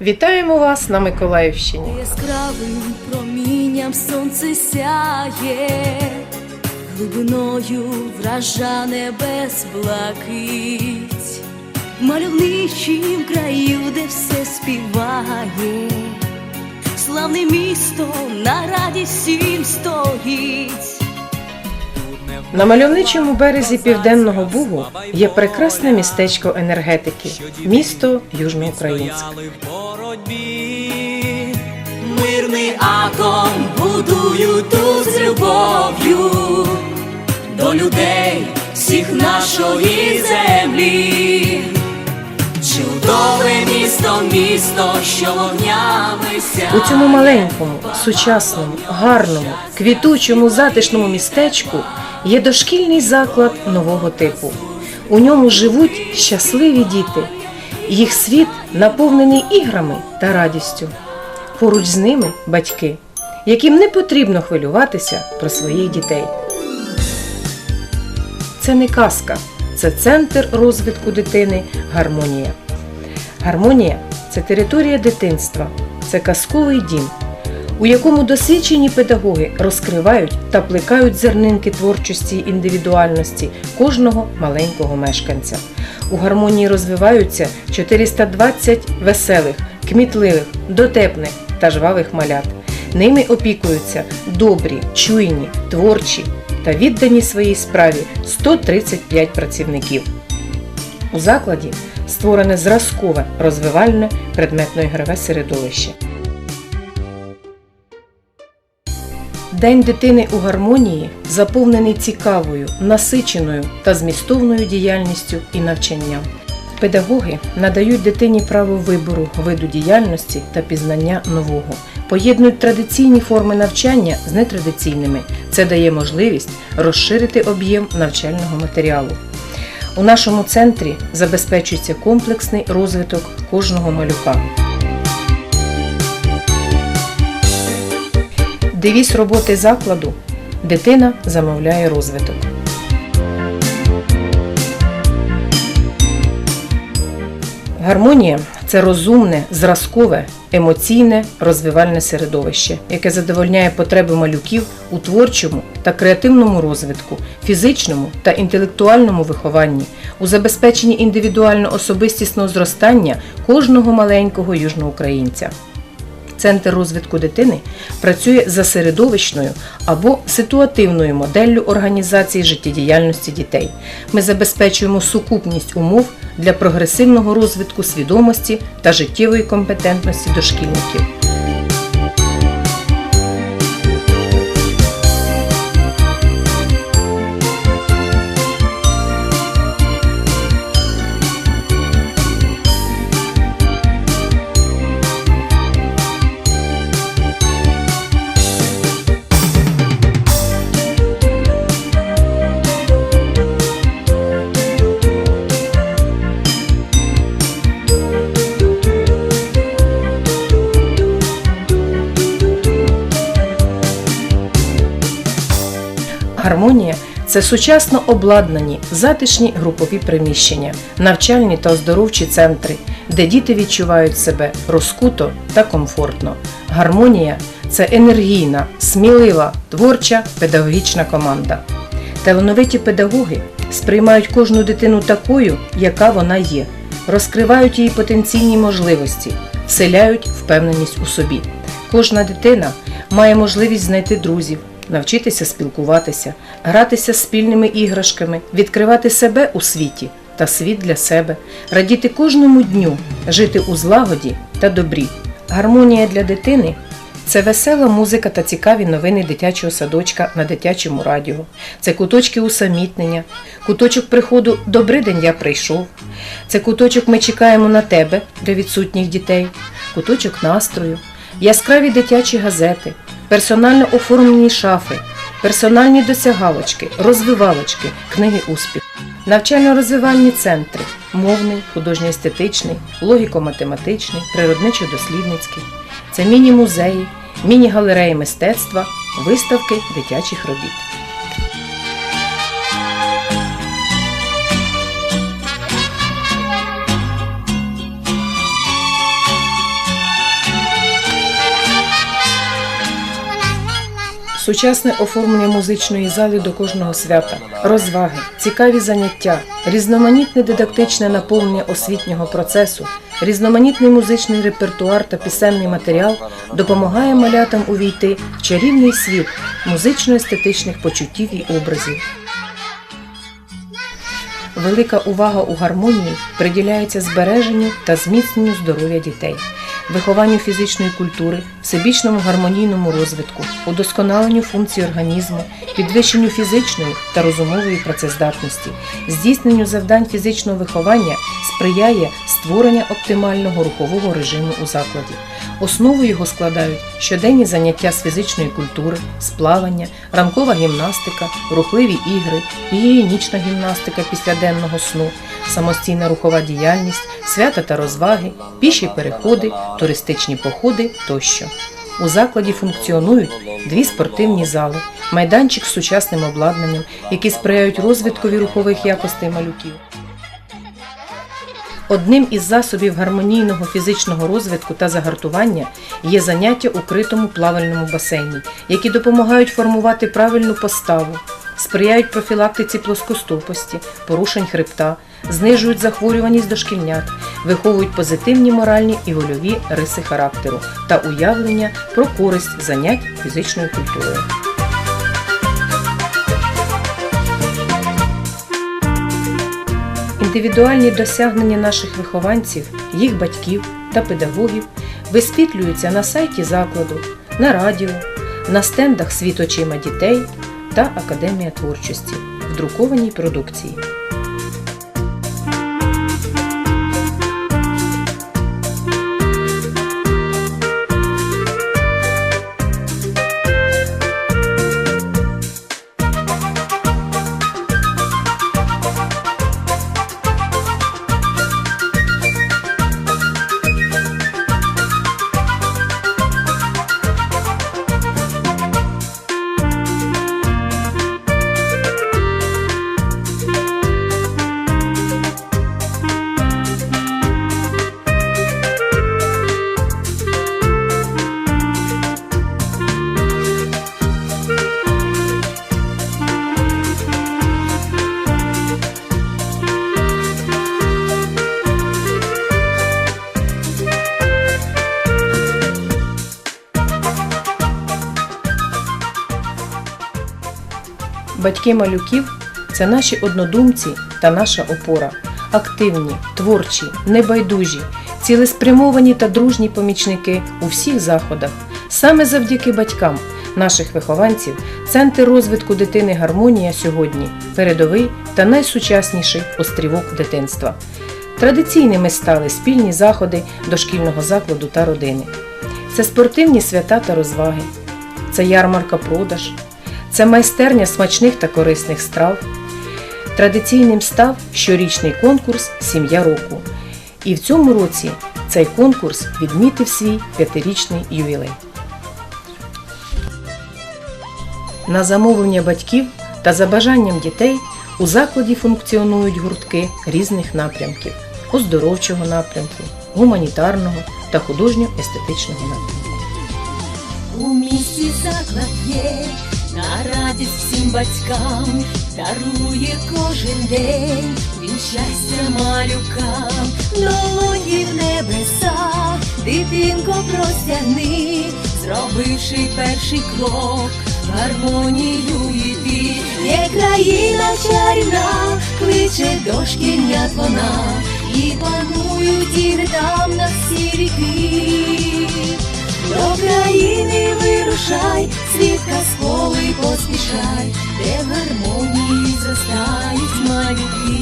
Вітаємо вас на Миколаївщині. Яскравим промінням сонце сяє, глибиною вража небес блакить, в мальовничім краю, де все співає, славне місто на радість всім стоїть. На мальовничому березі Південного Бугу є прекрасне містечко енергетики, місто Южноукраїнськ. Мирний атом будують тут з любов'ю до людей всіх нашої землі. Чудове місто, місто, що вогнями сяє. У цьому маленькому, сучасному, гарному, квітучому, затишному містечку є дошкільний заклад нового типу. У ньому живуть щасливі діти. Їх світ наповнений іграми та радістю. Поруч з ними батьки, яким не потрібно хвилюватися про своїх дітей. Це не казка, це центр розвитку дитини Гармонія. Гармонія це територія дитинства, це казковий дім, у якому досвідчені педагоги розкривають та плекають зернинки творчості й індивідуальності кожного маленького мешканця. У гармонії розвиваються 420 веселих, кмітливих, дотепних та жвавих малят. Ними опікуються добрі, чуйні, творчі та віддані своїй справі 135 працівників. У закладі створене зразкове розвивальне предметно-ігрове середовище. День дитини у гармонії заповнений цікавою, насиченою та змістовною діяльністю і навчанням. Педагоги надають дитині право вибору виду діяльності та пізнання нового, поєднують традиційні форми навчання з нетрадиційними. Це дає можливість розширити об'єм навчального матеріалу. У нашому центрі забезпечується комплексний розвиток кожного малюка. Девіз роботи закладу Дитина замовляє розвиток. Гармонія це розумне, зразкове, емоційне, розвивальне середовище, яке задовольняє потреби малюків у творчому та креативному розвитку, фізичному та інтелектуальному вихованні, у забезпеченні індивідуально-особистісного зростання кожного маленького южноукраїнця. Центр розвитку дитини працює за середовищною або ситуативною моделлю організації життєдіяльності дітей. Ми забезпечуємо сукупність умов для прогресивного розвитку свідомості та життєвої компетентності дошкільників. Це сучасно обладнані затишні групові приміщення, навчальні та оздоровчі центри, де діти відчувають себе розкуто та комфортно. Гармонія це енергійна, смілива, творча педагогічна команда. Талановиті педагоги сприймають кожну дитину такою, яка вона є, розкривають її потенційні можливості, вселяють впевненість у собі. Кожна дитина має можливість знайти друзів, навчитися спілкуватися, гратися спільними іграшками, відкривати себе у світі та світ для себе, радіти кожному дню, жити у злагоді та добрі. Гармонія для дитини це весела музика та цікаві новини дитячого садочка на дитячому радіо. Це куточки усамітнення, куточок приходу Добрий день я прийшов. Це куточок Ми чекаємо на тебе для відсутніх дітей, куточок настрою, яскраві дитячі газети, персонально оформлені шафи, персональні досягалочки, розвивалочки, книги успіху. Навчально-розвивальні центри мовний, художньо-естетичний, логіко-математичний, природничо-дослідницький. Це міні-музеї, міні-галереї мистецтва, виставки дитячих робіт. Сучасне оформлення музичної зали до кожного свята, розваги, цікаві заняття, різноманітне дидактичне наповнення освітнього процесу, різноманітний музичний репертуар та пісенний матеріал допомагає малятам увійти в чарівний світ музично-естетичних почуттів і образів. Велика увага у гармонії приділяється збереженню та зміцненню здоров'я дітей, вихованню фізичної культури, всебічному гармонійному розвитку, удосконаленню функцій організму, підвищенню фізичної та розумової працездатності, здійсненню завдань фізичного виховання сприяє створення оптимального рухового режиму у закладі. Основу його складають щоденні заняття з фізичної культури, з плавання, ранкова гімнастика, рухливі ігри, гігієнічна гімнастика після денного сну, самостійна рухова діяльність, свята та розваги, піші переходи, туристичні походи тощо. У закладі функціонують дві спортивні зали, майданчик з сучасним обладнанням, які сприяють розвиткові рухових якостей малюків. Одним із засобів гармонійного фізичного розвитку та загартування є заняття у критому плавальному басейні, які допомагають формувати правильну поставу, сприяють профілактиці плоскостопості, порушень хребта, знижують захворюваність дошкільнят, виховують позитивні моральні і вольові риси характеру та уявлення про користь занять фізичною культурою. Індивідуальні досягнення наших вихованців, їх батьків та педагогів висвітлюються на сайті закладу, на радіо, на стендах «Світ очима дітей та Академія творчості в друкованій продукції. Батьки малюків це наші однодумці та наша опора. Активні, творчі, небайдужі, цілеспрямовані та дружні помічники у всіх заходах. Саме завдяки батькам наших вихованців Центр розвитку дитини Гармонія сьогодні передовий та найсучасніший острівок дитинства. Традиційними стали спільні заходи дошкільного закладу та родини. Це спортивні свята та розваги, це ярмарка продаж, це майстерня смачних та корисних страв. Традиційним став щорічний конкурс Сім'я року. І в цьому році цей конкурс відмітив свій п'ятирічний ювілей. На замовлення батьків та за бажанням дітей у закладі функціонують гуртки різних напрямків оздоровчого напрямку, гуманітарного та художньо-естетичного напрямку. У місті заклад є, на радість всім батькам, дарує кожен день, він щастя малюкам, долоні в небесах, дитинко простягни, зробивши перший крок, гармонію йти, є країна чарівна, кличе дошкільнят вона, і панують ігри там на всі віки. До країни вирушай, світ казковий поспішай, де гармонії зростають малюки.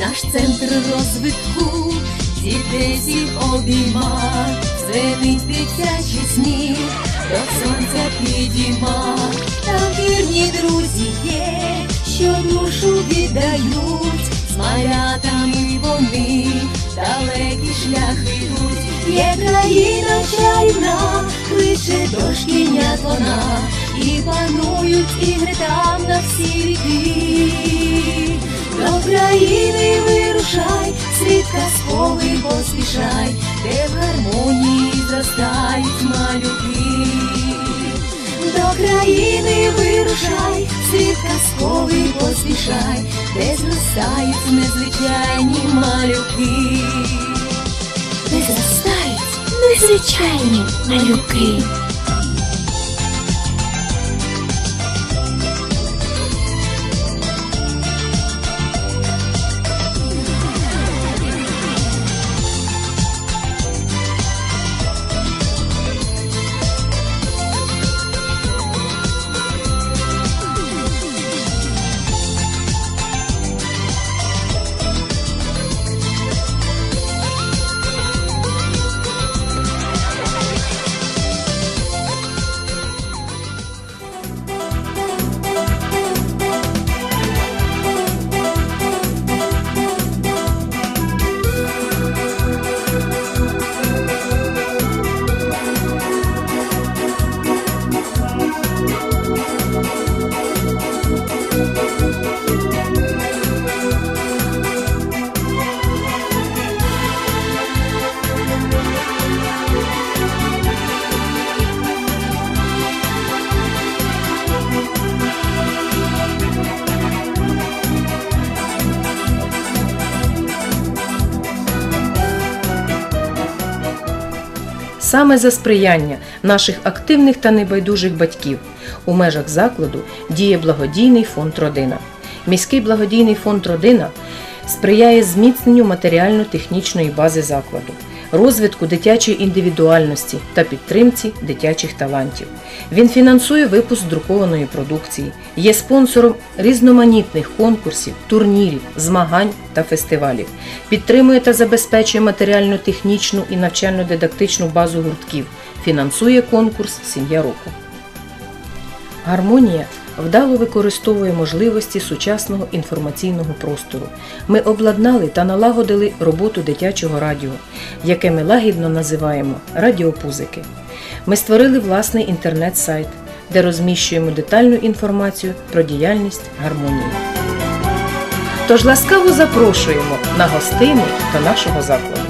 Наш центр розвитку дітей всіх обійма, звенить дитячий сміх, до сонця підійма, там вірні друзі є, що душу віддають, малятами вони далекі шляхи йдуть, є країна чарівна, кличе дошкільнят вона, і панують ігри там на всі віки. До країни вирушай, світ казковий поспішай, де в гармонії зростають малюки. Країни вирушай, світ казковий поспішай, де зростають незвичайні малюки. Де зростають незвичайні малюки. Саме за сприяння наших активних та небайдужих батьків у межах закладу діє благодійний фонд Родина. Міський благодійний фонд Родина сприяє зміцненню матеріально-технічної бази закладу, розвитку дитячої індивідуальності та підтримці дитячих талантів. Він фінансує випуск друкованої продукції, є спонсором різноманітних конкурсів, турнірів, змагань та фестивалів, підтримує та забезпечує матеріально-технічну і навчально-дидактичну базу гуртків, фінансує конкурс Сім'я року. Гармонія вдало використовує можливості сучасного інформаційного простору. Ми обладнали та налагодили роботу дитячого радіо, яке ми лагідно називаємо Радіопузики. Ми створили власний інтернет-сайт, де розміщуємо детальну інформацію про діяльність гармонії. Тож ласкаво запрошуємо на гостини до нашого закладу.